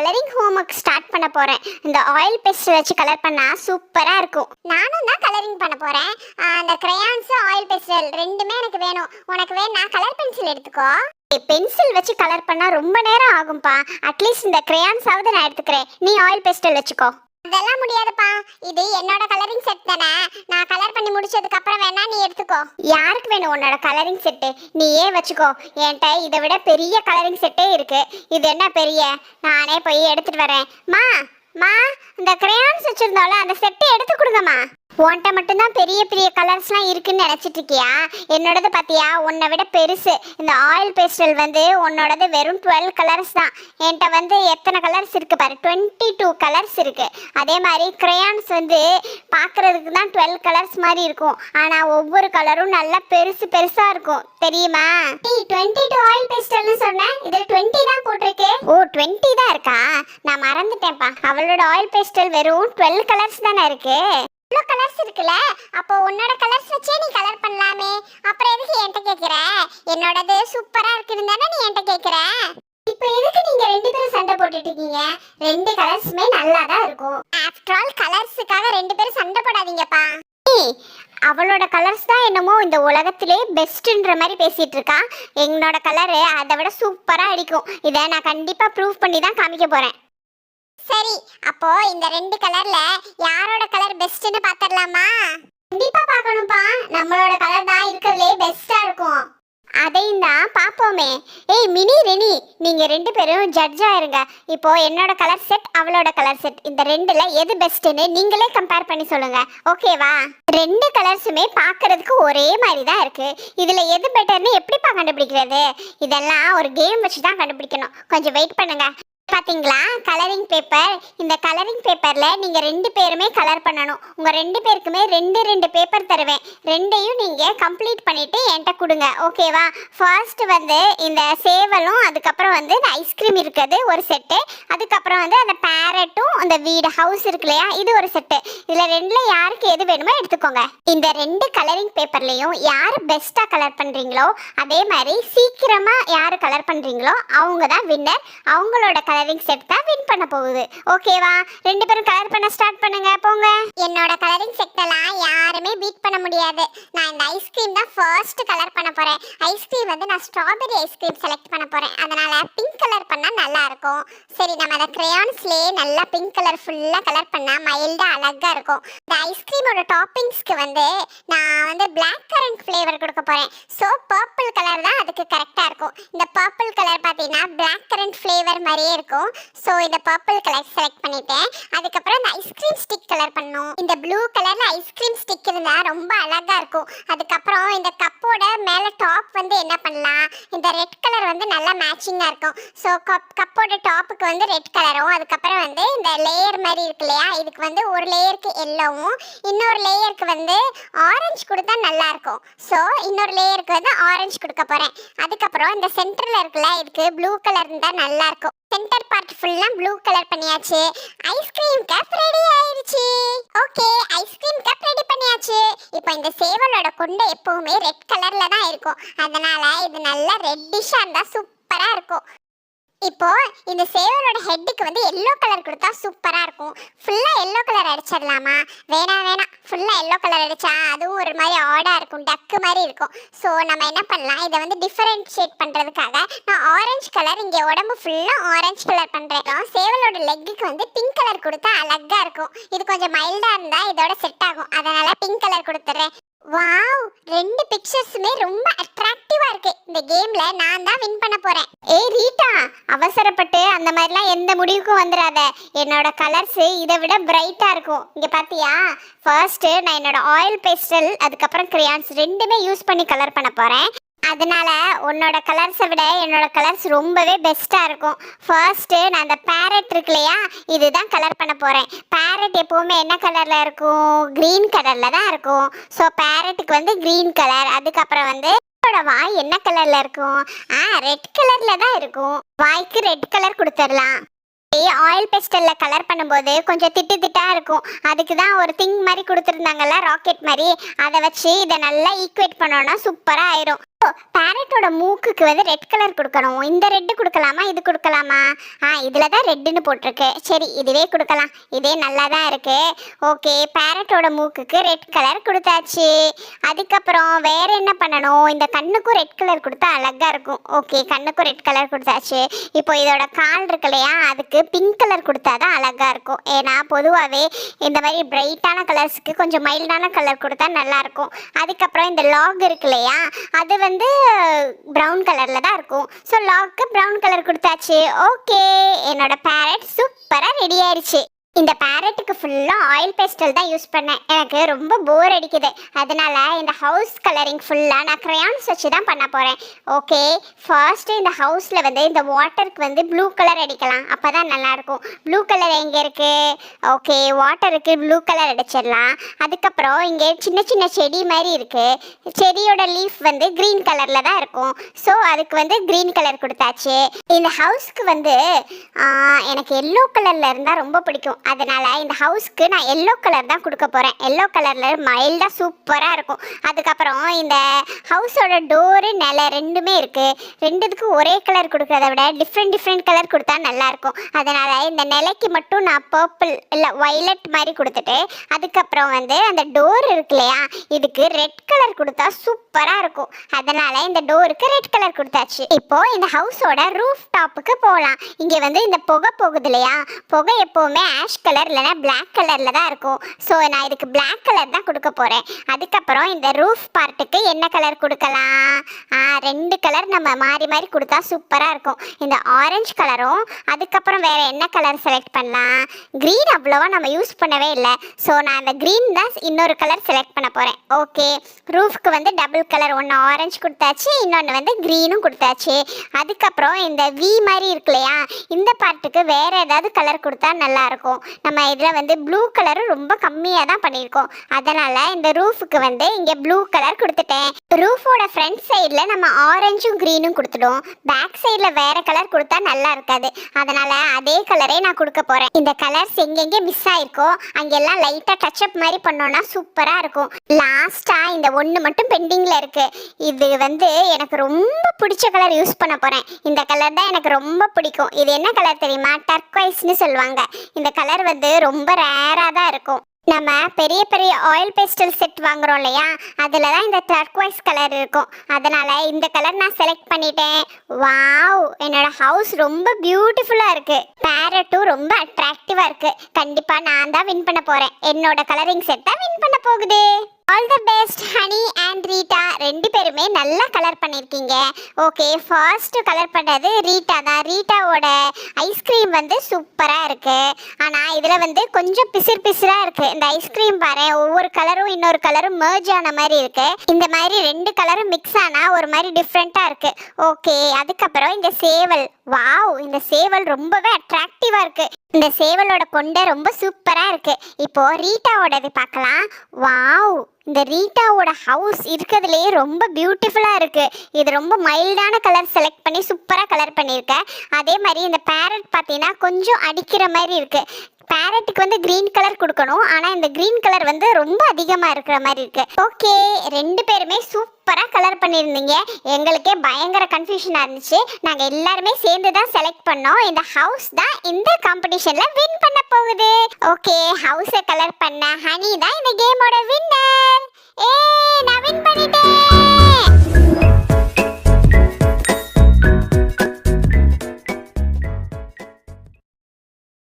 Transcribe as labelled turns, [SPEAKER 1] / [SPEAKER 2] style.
[SPEAKER 1] Colouring home work start பண்ண போகிறேன் இந்த ஆயில் பெஸ்ட் வச்சு கலர் பண்ணால் சூப்பராக இருக்கும். நானும் தான் கலரிங் பண்ண போகிறேன் அந்த கிரையான்ஸ் ஆயில் பெஸ்டல் ரெண்டுமே எனக்கு வேணும். உனக்கு வேணா கலர் பென்சில் எடுத்துக்கோ. பென்சில் வச்சு கலர் பண்ணால் ரொம்ப நேரம் ஆகும்ப்பா அட்லீஸ்ட் இந்த கிரையான்ஸாவது நான் எடுத்துக்கிறேன். நீ ஆயில் பெஸ்டல் வச்சுக்கோ. அதெல்லாம் முடியாதுப்பா. இது என்னோட கலரிங் செட் தானே. நான் கலர் பண்ணி முடிச்சதுக்கு அப்புறம் வேணா நீ எடுத்துக்கோ. யாருக்கு வேணும் உன்னோட கலரிங் செட்டு நீ ஏன் வச்சுக்கோ. என்கிட்ட இதை விட பெரிய கலரிங் செட்டே இருக்கு. இது என்ன பெரிய? நானே போய் எடுத்துட்டு வரேன். மா மா இந்த கிரேயான்ஸ் வச்சிருந்தோம்ல அந்த செட்டை எடுத்து கொடுங்கம்மா. உன்கிட்ட மட்டும்தான் பெரிய பெரிய கலர்ஸ்லாம் இருக்குன்னு நினச்சிட்டு இருக்கியா என்னோடது பார்த்தியா உன்னை விட பெருசு. இந்த ஆயில் பேஸ்டல் வந்து உன்னோடது வெறும் டுவெல் கலர்ஸ் தான். என்கிட்ட வந்து எத்தனை கலர்ஸ் இருக்கு பாரு? டுவெண்ட்டி டூ கலர்ஸ் இருக்கு. அதே மாதிரி கிரையான்ஸ் வந்து பார்க்கறதுக்கு தான் டுவெல் கலர்ஸ் மாதிரி இருக்கும். ஆனால் ஒவ்வொரு கலரும் நல்லா பெருசு பெருசாக இருக்கும். தெரியுமா? டுவெண்ட்டி டூ ஆயில் பேஸ்டல்னு சொன்னேன் இதில் டுவெண்ட்டி தான் போட்டிருக்கு. ஓ டுவெண்ட்டி தான் இருக்கா? நான் மறந்துட்டேன்ப்பா. அவளோட ஆயில் பேஸ்டல் வெறும் டுவெல் கலர்ஸ் தானே இருக்கு? இவ்வளோ கலர்ஸ் இருக்குல்ல? அப்போ உன்னோட கலர்ஸ் வச்சே நீ கலர் பண்ணலாமே. அப்புறம் எதுக்கு என்கிட்ட கேட்குற என்னோடது சூப்பராக இருக்குதுன்னு தானே நீ என்கிட்ட கேட்குற இப்போ எதுக்கு நீங்க ரெண்டு பேரும் சண்டை போட்டுட்டு இருக்கீங்க? ரெண்டு கலர்ஸுமே நல்லா தான் இருக்கும். ஆஃப்டர் ஆல் கலர்ஸுக்காக ரெண்டு பேரும் சண்டை போடாதீங்கப்பா. அவளோட கலர்ஸ் தான் என்னமோ இந்த உலகத்திலே பெஸ்ட்ன்ற மாதிரி பேசிட்டு இருக்கா. என்னோட கலரு அதை விட சூப்பராக அடிக்கும். இதை நான் கண்டிப்பாக ப்ரூவ் பண்ணி தான் காமிக்க போகிறேன் சரி அப்போ இந்த ரெண்டு கலர்ல யாரோட கலர் பெஸ்ட்னு பாத்திரலாமா? கண்டிப்பா பார்க்கணும்ப்பா. நம்மளோட கலர் தான் இருக்கிறதுலே பெஸ்டா இருக்கும். அதையும் தான் பார்ப்போமே. ஏய் மினி ரெனி நீங்க ரெண்டு பேரும் ஜட்ஜாக இருங்க. இப்போ என்னோட கலர் செட் அவளோட கலர் செட் இந்த ரெண்டுல எது பெஸ்ட்னு நீங்களே கம்பேர் பண்ணி சொல்லுங்க. ஓகேவா ரெண்டு கலர்ஸுமே பார்க்கறதுக்கு ஒரே மாதிரி தான் இருக்கு. இதுல எது பெட்டர்னு எப்படிப்பா கண்டுபிடிக்கிறது? இதெல்லாம் ஒரு கேம் வச்சு தான் கண்டுபிடிக்கணும். கொஞ்சம் வெயிட் பண்ணுங்க. பாத்தீங்களா? கலரிங் பேப்பர் இந்த கலரிங் பேப்பர்ல நீங்க ரெண்டு பேருமே கலர் பண்ணணும். உங்க ரெண்டு பேருக்குமே ரெண்டு ரெண்டு பேப்பர் தருவேன். ரெண்டையும் நீங்க கம்ப்ளீட் பண்ணிட்டு என்கிட்ட கொடுங்க. ஓகேவா ஃபர்ஸ்ட் வந்து இந்த சேவலும் அதுக்கப்புறம் வந்து இந்த ஐஸ்கிரீம் இருக்குது ஒரு செட்டு அதுக்கப்புறம் வந்து அந்த இந்த அந்த வீடு ஹவுஸ் இருக்கு இல்லையா? இது ஒரு செட்டு இதுல ரெண்டுல யாருக்கு எது வேணுமோ எடுத்துக்கோங்க. இந்த ரெண்டு கலரிங் பேப்பர்லயும் யார் பெஸ்டா கலர் பண்றீங்களோ அதே மாதிரி சீக்கிரமா யார் கலர் பண்றீங்களோ அவங்க தான் வின்னர் அவங்களோட கலரிங் செட் தான் வின் பண்ண போகுது. ஓகேவா ரெண்டு பேரும் கலர் பண்ண ஸ்டார்ட் பண்ணுங்க. போங்க. என்னோட கலரிங் செட்டெல்லாம் யாருமே பீட் பண்ண முடியாது. நான் இந்த ஐஸ்கிரீம் தான் ஃபர்ஸ்ட் கலர் பண்ண போறேன். ஐஸ்கிரீம் வந்து நான் ஸ்ட்ராபெரி ஐஸ்கிரீம் செலக்ட் பண்ண போறேன். அதனால பிங்க் கலர் பண்ணா நல்லா இருக்கும். சரி நம்ம அதை கிரேயான்ஸ்லயே நல்லா பிங்க் கலர் ஃபுல்லா கலர் பண்ணா மைல்டாக அழகா இருக்கும். ஐஸ்கிரீமோட டாப்பிங்ஸ்க்கு வந்து நான் வந்து பிளாக் கரண்ட் ஃப்ளேவர் கொடுக்க போகிறேன் ஸோ பர்பிள் கலர் தான் அதுக்கு கரெக்டாக இருக்கும். இந்த பர்பிள் கலர் பார்த்தீங்கன்னா பிளாக் கரண்ட் ஃப்ளேவர் மாதிரியே இருக்கும். ஸோ இந்த பர்பிள் கலர் செலக்ட் பண்ணிட்டேன். அதுக்கப்புறம் இந்த ஐஸ்கிரீம் ஸ்டிக் கலர் பண்ணோம். இந்த ப்ளூ கலரில் ஐஸ்கிரீம் ஸ்டிக் இருந்தால் ரொம்ப அழகாக இருக்கும். அதுக்கப்புறம் இந்த கப்போட மேலே டாப் வந்து என்ன பண்ணலாம்? இந்த ரெட் கலர் வந்து நல்லா மேட்சிங்காக இருக்கும். ஸோ கப் கப்போட டாப்புக்கு வந்து ரெட் கலரும் அதுக்கப்புறம் வந்து இந்த லேயர் மாதிரி இருக்கு இல்லையா? இதுக்கு வந்து ஒரு லேயருக்கு எல்லோவும் இன்னொரு லேயருக்கு வந்து ஆரஞ்சு கொடுத்தா நல்லா இருக்கும் ஸோ இன்னொரு லேயருக்கு வந்து ஆரஞ்சு கொடுக்க போறேன். அதுக்கப்புறம் இந்த சென்டர்ல இருக்குல்ல இதுக்கு ப்ளூ கலர் இருந்தால் நல்லா இருக்கும் சென்டர் பார்ட் ஃபுல்லா ப்ளூ கலர் பண்ணியாச்சு ஐஸ்கிரீம் கப் ரெடி ஆயிருச்சு okay ice cream cup ready பண்ணியாச்சு. இப்போ இந்த சேவலோட கொண்டு எப்பவுமே ரெட் கலர்ல தான் இருக்கும். அதனால இது நல்லா ரெட்டிஷாக இருந்தால் சூப்பரா இருக்கும். இப்போ இந்த சேவலோட ஹெட்டுக்கு வந்து எல்லோ கலர் கொடுத்தா சூப்பராக இருக்கும். ஃபுல்லாக எல்லோ கலர் அடிச்சிடலாமா? வேணாம் வேணாம் ஃபுல்லாக எல்லோ கலர் அடித்தா அதுவும் ஒரு மாதிரி ஆடாக இருக்கும் டக்கு மாதிரி இருக்கும். ஸோ நம்ம என்ன பண்ணலாம்? இதை வந்து டிஃபரென்ஷியேட் பண்ணுறதுக்காக நான் ஆரஞ்சு கலர் இங்கே உடம்பு ஃபுல்லாக ஆரஞ்சு கலர் பண்றேன். சேவலோட லெக்குக்கு வந்து பிங்க் கலர் கொடுத்தா அழகாக இருக்கும். இது கொஞ்சம் மைல்டாக இருந்தால் இதோட செட் ஆகும். அதனால் பிங்க் கலர் கொடுத்துட்றேன். வாவ் ரெண்டு பிக்சர்ஸுமே ரொம்ப அட்ராக்டிவா இருக்கு. இந்த கேம்ல நான் தான் வின் பண்ண போறேன். ஏய் ரீட்டா அவசரப்பட்டு அந்த மாதிரிலாம் எந்த முடிவுக்கும் வந்துடாத என்னோட கலர்ஸ் இதை விட பிரைட்டா இருக்கும். இங்க பாத்தியா? ஃபர்ஸ்ட் நான் என்னோட ஆயில் பேஸ்டல் அதுக்கப்புறம் கிரியான்ஸ் ரெண்டுமே யூஸ் பண்ணி கலர் பண்ண போறேன். அதனால உன்னோட கலர்ஸை விட என்னோட கலர்ஸ் ரொம்பவே பெஸ்ட்டாக இருக்கும். ஃபர்ஸ்ட்டு நான் அந்த பேரட் இருக்கு இல்லையா இதுதான் கலர் பண்ண போகிறேன் பேரட் எப்போவுமே என்ன கலரில் இருக்கும்? க்ரீன் கலரில் தான் இருக்கும். ஸோ பேரட்டுக்கு வந்து க்ரீன் கலர் அதுக்கப்புறம் வந்து என்னோட வாய் என்ன கலரில் இருக்கும்? ஆ ரெட் கலரில் தான் இருக்கும். வாய்க்கு ரெட் கலர் கொடுத்துடலாம். ஆயில் பெஸ்டலில் கலர் பண்ணும்போது கொஞ்சம் திட்டு திட்டாக இருக்கும். அதுக்கு தான் ஒரு திங் மாதிரி கொடுத்துருந்தாங்கல்ல ராக்கெட் மாதிரி. அதை வச்சு இதை நல்லா ஈக்குவேட் பண்ணோன்னா சூப்பராக ஆயிரும். பேரட்டோட மூக்குக்கு வந்து ரெட் கலர் கொடுக்கணும். இந்த ரெட்டு கொடுக்கலாமா? இது கொடுக்கலாமா? ஆ இதில் தான் ரெட்டுன்னு போட்டிருக்கு. சரி இதுவே கொடுக்கலாம். இதே நல்லா தான் இருக்கு. ஓகே பேரட்டோட மூக்குக்கு ரெட் கலர் கொடுத்தாச்சு. அதுக்கப்புறம் வேற என்ன பண்ணணும்? இந்த கண்ணுக்கும் ரெட் கலர் கொடுத்தா அழகா இருக்கும். ஓகே கண்ணுக்கும் ரெட் கலர் கொடுத்தாச்சு. இப்போ இதோட கால் இருக்கு இல்லையா? அதுக்கு பிங்க் கலர் கொடுத்தா தான் அழகா இருக்கும். ஏன்னா பொதுவாகவே இந்த மாதிரி பிரைட்டான கலர்ஸ்க்கு கொஞ்சம் மைல்டான கலர் கொடுத்தா நல்லா இருக்கும். அதுக்கப்புறம் இந்த லாக் இருக்கு இல்லையா? அது வந்து வந்து ப்ரௌன் கலரில் தான் இருக்கும். ஸோ லாக்கு ப்ரௌன் கலர் கொடுத்தாச்சு. ஓகே என்னோட பேரட் சூப்பராக ரெடி ஆயிடுச்சு. இந்த பேரட்டுக்கு ஃபுல்லாக ஆயில் பேஸ்டல் தான் யூஸ் பண்ணேன். எனக்கு ரொம்ப போர் அடிக்குது. அதனால் இந்த ஹவுஸ் கலரிங் ஃபுல்லாக நான் க்ரையான்ஸ் வச்சு தான் பண்ண போகிறேன் ஓகே ஃபர்ஸ்ட்டு இந்த ஹவுஸில் வந்து இந்த வாட்டருக்கு வந்து ப்ளூ கலர் அடிக்கலாம். அப்போ தான் நல்லாயிருக்கும் ப்ளூ கலர் எங்கே இருக்குது ஓகே வாட்டருக்கு ப்ளூ கலர் அடிச்சிடலாம். அதுக்கப்புறம் இங்கே சின்ன சின்ன செடி மாதிரி இருக்குது செடியோட லீஃப் வந்து க்ரீன் கலரில் தான் இருக்கும். ஸோ அதுக்கு வந்து க்ரீன் கலர் கொடுத்தாச்சு. இந்த ஹவுஸ்க்கு வந்து எனக்கு எல்லோ கலரில் இருந்தால் ரொம்ப பிடிக்கும். அதனால் இந்த ஹவுஸ்க்கு நான் எல்லோ கலர் தான் கொடுக்க போகிறேன் எல்லோ கலரில் மைல்டாக சூப்பராக இருக்கும். அதுக்கப்புறம் இந்த ஹவுஸோட டோரு நிலை ரெண்டுமே இருக்குது ரெண்டுத்துக்கும் ஒரே கலர் கொடுக்குறத விட டிஃப்ரெண்ட் டிஃப்ரெண்ட் கலர் கொடுத்தா நல்லாயிருக்கும் அதனால் இந்த நிலைக்கு மட்டும் நான் பர்பிள் இல்லை வைலட் மாதிரி கொடுத்துட்டு அதுக்கப்புறம் வந்து அந்த டோர் இருக்கு இல்லையா இதுக்கு ரெட் கலர் கொடுத்தா சூப்பராக இருக்கும். அதனால் இந்த டோருக்கு ரெட் கலர் கொடுத்தாச்சு. இப்போது இந்த ஹவுஸோட ரூஃப் டாப்புக்கு போகலாம் இங்கே வந்து இந்த புகை போகுது இல்லையா புகை எப்போவுமே ஆஷ் கலர் இல்லைன்னா பிளாக் கலரில் தான் இருக்கும். ஸோ நான் இதுக்கு பிளாக் கலர் தான் கொடுக்க போகிறேன் அதுக்கப்புறம் இந்த ரூஃப் பார்ட்டுக்கு என்ன கலர் கொடுக்கலாம்? ரெண்டு கலர் நம்ம மாறி மாறி கொடுத்தா சூப்பராக இருக்கும். இந்த ஆரஞ்சு கலரும் அதுக்கப்புறம் வேறு என்ன கலர் செலக்ட் பண்ணலாம்? க்ரீன் அவ்வளோவா நம்ம யூஸ் பண்ணவே இல்லை. ஸோ நான் அந்த க்ரீன் தான் இன்னொரு கலர் செலக்ட் பண்ண போகிறேன் ஓகே ரூஃப்க்கு வந்து டபுள் கலர் ஒன்று ஆரஞ்சு கொடுத்தாச்சு இன்னொன்று வந்து க்ரீனும் கொடுத்தாச்சு. அதுக்கப்புறம் இந்த வி மாதிரி இருக்கு இல்லையா? இந்த பார்ட்டுக்கு வேறு ஏதாவது கலர் கொடுத்தா நல்லாயிருக்கும் இருக்கும் நம்ம இதில் வந்து ப்ளூ கலரும் ரொம்ப கம்மியாக தான் பண்ணியிருக்கோம். அதனால் இந்த ரூஃபுக்கு வந்து இங்கே ப்ளூ கலர் கொடுத்துட்டேன். ரூஃபோட ஃப்ரண்ட் சைடில் நம்ம ஆரஞ்சும் க்ரீனும் கொடுத்துடுவோம் பேக் சைடில் வேறு கலர் கொடுத்தா நல்லா இருக்காது. அதனால் அதே கலரே நான் கொடுக்க போகிறேன் இந்த கலர்ஸ் எங்கெங்கே மிஸ் ஆயிருக்கோ அங்கெல்லாம் லைட்டாக டச்சப் மாதிரி பண்ணோன்னா சூப்பராக இருக்கும். லாஸ்ட்டாக இந்த ஒன்று மட்டும் பெண்டிங்கில் இருக்குது இது வந்து எனக்கு ரொம்ப பிடிச்ச கலர் யூஸ் பண்ண போகிறேன் இந்த கலர் தான் எனக்கு ரொம்ப பிடிக்கும். இது என்ன கலர் தெரியுமா? டர்க்வைஸ்னு சொல்லுவாங்க. இந்த கலர் கலர் வந்து ரொம்ப ரேராக தான் இருக்கும். நம்ம பெரிய பெரிய ஆயில் பேஸ்டல் செட் வாங்குறோம் இல்லையா? அதில் தான் இந்த டர்க்வைஸ் கலர் இருக்கும். அதனால் இந்த கலர் நான் செலக்ட் பண்ணிட்டேன். வாவ் என்னோட ஹவுஸ் ரொம்ப பியூட்டிஃபுல்லாக இருக்குது பேரட்டும் ரொம்ப அட்ராக்டிவாக இருக்குது கண்டிப்பாக நான் தான் வின் பண்ண போகிறேன் என்னோட கலரிங் செட் தான் வின் பண்ண போகுது. All the best honey and Rita ரெண்டு பேருமே நல்லா கலர் பண்ணியிருக்கீங்க ஓகே ஃபர்ஸ்ட் கலர் பண்ணது ரீட்டா தான். ரீட்டாவோட ஐஸ்கிரீம் வந்து சூப்பராக இருக்குது ஆனால் இதில் வந்து கொஞ்சம் பிசிறு பிசிறாக இருக்குது இந்த ஐஸ்கிரீம் பாரு ஒவ்வொரு கலரும் இன்னொரு கலரும் மேர்ஜ் ஆன மாதிரி இருக்குது இந்த மாதிரி ரெண்டு கலரும் மிக்ஸ் ஆனால் ஒரு மாதிரி டிஃப்ரெண்ட்டாக இருக்குது ஓகே அதுக்கப்புறம் இந்த சேவல். வாவ் இந்த சேவல் ரொம்பவே அட்ராக்டிவாக இருக்குது இந்த சேவலோட கொண்டை ரொம்ப சூப்பராக இருக்குது இப்போ ரீட்டாவோடது பார்க்கலாம். வாவ் இந்த ரீட்டாவோட ஹவுஸ் இருக்கிறதுலேயே ரொம்ப பியூட்டிஃபுல்லாக இருக்கு. இது ரொம்ப மைல்டான கலர் செலக்ட் பண்ணி சூப்பராக கலர் பண்ணியிருக்கேன் அதே மாதிரி இந்த பேரட் பார்த்தீங்கன்னா கொஞ்சம் அடிக்கிற மாதிரி இருக்கு. பேரட்டுக்கு வந்து க்ரீன் கலர் கொடுக்கணும். ஆனால் இந்த க்ரீன் கலர் வந்து ரொம்ப அதிகமாக இருக்கிற மாதிரி இருக்கு. ஓகே ரெண்டு பேருமே சூப்பராக கலர் பண்ணியிருந்தீங்க. எங்களுக்கே பயங்கர கன்ஃபியூஷனாக இருந்துச்சு. நாங்கள் எல்லாருமே சேர்ந்து தான் செலக்ட் பண்ணோம். இந்த ஹவுஸ் தான் இந்த காம்படிஷனில் வின் பண்ண போகுது. ஓகே ஹவுஸை கலர் பண்ண ஹனி தான் இந்த கேமோட வின்னர் ஏ நான் வின் பண்ணிட்டேன்.